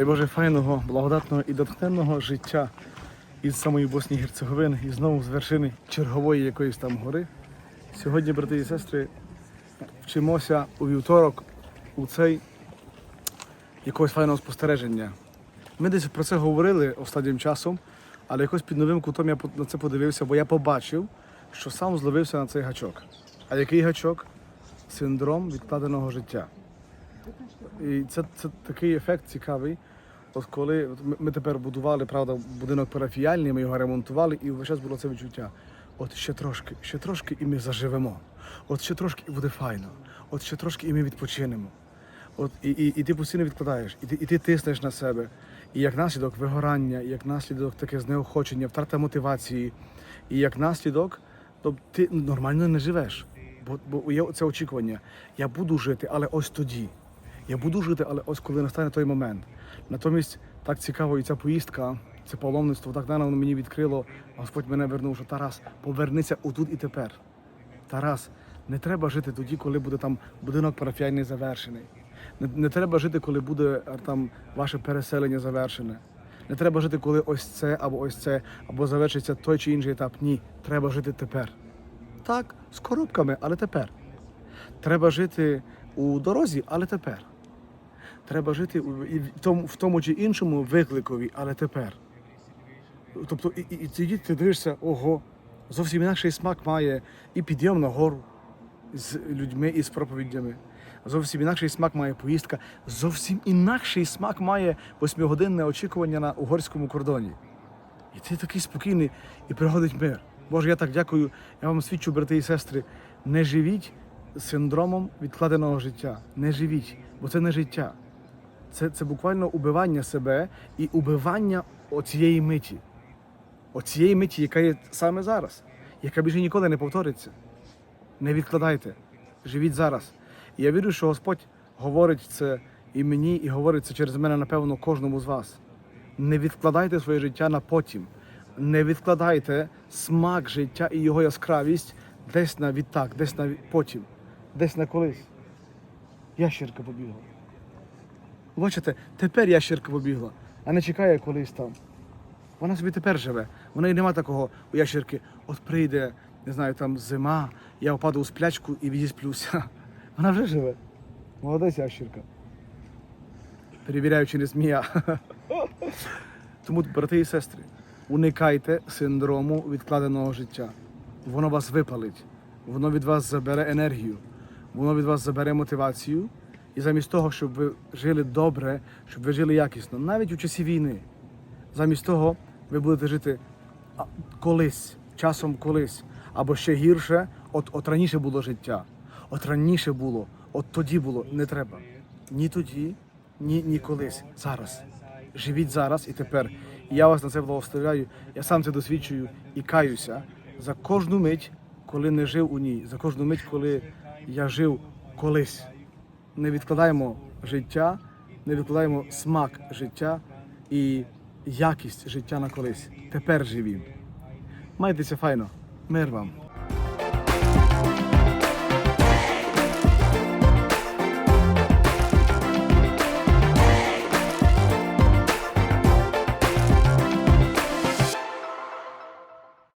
Дай Боже файного, благодатного і дотхненного життя із самої Боснії Герцеговини і знову з вершини чергової якоїсь там гори. Сьогодні, брати і сестри, вчимося у вівторок у цей якогось файного спостереження. Ми десь про це говорили останнім часом, але якось під новим кутом я на це подивився, бо я побачив, що сам зловився на цей гачок. А який гачок? Синдром відкладеного життя. І це, це такий ефект цікавий. Коли ми тепер будували, правда, будинок парафіяльний, ми його ремонтували, і весь час було це відчуття. От ще трошки, ще трошки, і ми заживемо. От ще трошки і буде файно. От ще трошки, і ми відпочинемо. От і, і, і ти постійно відкладаєш, і ти, і ти тиснеш на себе. І як наслідок вигорання, і як наслідок таке знеохочення, втрата мотивації, і як наслідок, то ти нормально не живеш. Бо, бо є це очікування. Я буду жити, але ось тоді. Я буду жити, але ось коли настане той момент. Натомість так цікаво, і ця поїздка, це паломництво, так наново мені відкрило. Господь мене вернув, що Тарас, повернися отут і тепер. Тарас, не треба жити тоді, коли буде там будинок парафіальний завершений. Не, не треба жити, коли буде там ваше переселення завершене. Не треба жити, коли ось це або ось це, або завершиться той чи інший етап. Ні, треба жити тепер. Так, з коробками, але тепер. Треба жити у дорозі, але тепер. Треба жити в тому, чи іншому викликові, але тепер. Тобто, і, і тоді ти дивишся, ого, зовсім інакший смак має і підйом на гору з людьми і з проповідями. Зовсім інакший смак має поїздка, зовсім інакший смак має восьмигодинне очікування на угорському кордоні. І ти такий спокійний, і приходить мир. Боже, я так дякую. Я вам свідчу, брати і сестри, не живіть синдромом відкладеного життя. Не живіть, бо це не життя. Це, це буквально убивання себе і убивання оцієї миті. Оцієї миті, яка є саме зараз, яка більше ніколи не повториться. Не відкладайте, живіть зараз. І я вірю, що Господь говорить це і мені, і говорить це через мене, напевно, кожному з вас. Не відкладайте своє життя на потім. Не відкладайте смак життя і його яскравість десь на відтак, десь на потім, десь на колись. Ящірка побігла. Бачите, тепер ящірка побігла, а не чекає колись там. Вона собі тепер живе. Вона і нема такого у ящірки. От прийде, не знаю, там зима, я впаду у сплячку і відісплюся. Вона вже живе. Молодець ящірка. Перевіряю, чи не змія. Тому, брати і сестри, уникайте синдрому відкладеного життя. Воно вас випалить, воно від вас забере енергію, воно від вас забере мотивацію. І замість того, щоб ви жили добре, щоб ви жили якісно, навіть у часі війни, замість того ви будете жити колись, часом колись, або ще гірше, от, от раніше було життя, от раніше було, от тоді було, не треба. Ні тоді, ні, ні колись. Зараз. Живіть зараз і тепер. І я вас на це благословляю. Я сам це досвідчую і каюся за кожну мить, коли не жив у ній, за кожну мить, коли я жив колись. Не відкладаємо життя, не відкладаємо смак життя і якість життя на колись. Тепер живім. Майтеся файно. Мир вам.